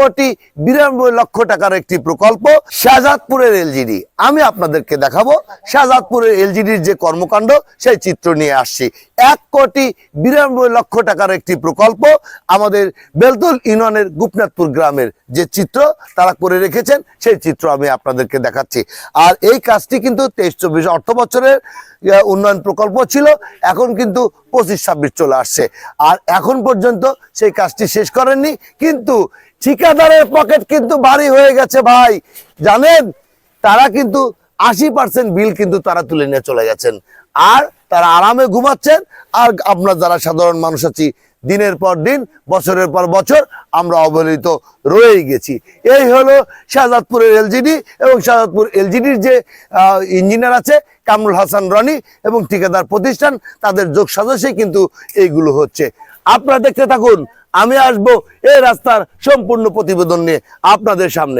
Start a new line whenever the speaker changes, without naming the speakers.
কোটি বিরানব্বই লক্ষ টাকার একটি প্রকল্প শাহজাদপুরের এলজিডি। আমি আপনাদেরকে দেখাবো শাহজাদপুরের এলজিডির যে কর্মকাণ্ড, সেই চিত্র নিয়ে আসছি। এক কোটি বিরানব্বই লক্ষ টাকার একটি প্রকল্প আমাদের বেলতল ইউনিয়নের গোপনাথপুর গ্রামের যে চিত্র, তারা করে রেখেছেন, সেই চিত্র আমি আপনাদেরকে দেখাচ্ছি। আর এই কাজটি কিন্তু তেইশ চব্বিশ অর্থ বছরের উন্নয়ন প্রকল্প ছিল। এখন কিন্তু পঁচিশ, ছাব্বিশ চলে আসছে। আর এখন পর্যন্ত সেই কাজটি শেষ করেননি, কিন্তু ঠিকাদারের পকেট কিন্তু ভারী হয়ে গেছে ভাই। জানেন, তারা কিন্তু আশি পার্সেন্ট বিল কিন্তু তারা তুলে নিয়ে চলে গেছেন। আর তারা আরামে ঘুমাচ্ছেন। আর আমরা যারা সাধারণ মানুষ আছি, দিনের পর দিন, বছরের পর বছর আমরা অবহেলিত রয়েই গেছি। এই হলো শাহজাদপুরের এলজিডি এবং শাহজাদপুর এলজিডির যে ইঞ্জিনিয়ার আছে, কামরুল হাসান রনি এবং ঠিকাদার প্রতিষ্ঠান, তাদের যোগ সাজসে কিন্তু এইগুলো হচ্ছে। আপনারা দেখতে থাকুন, আমি আসব এই রাস্তার সম্পূর্ণ প্রতিবেদন নিয়ে আপনাদের সামনে।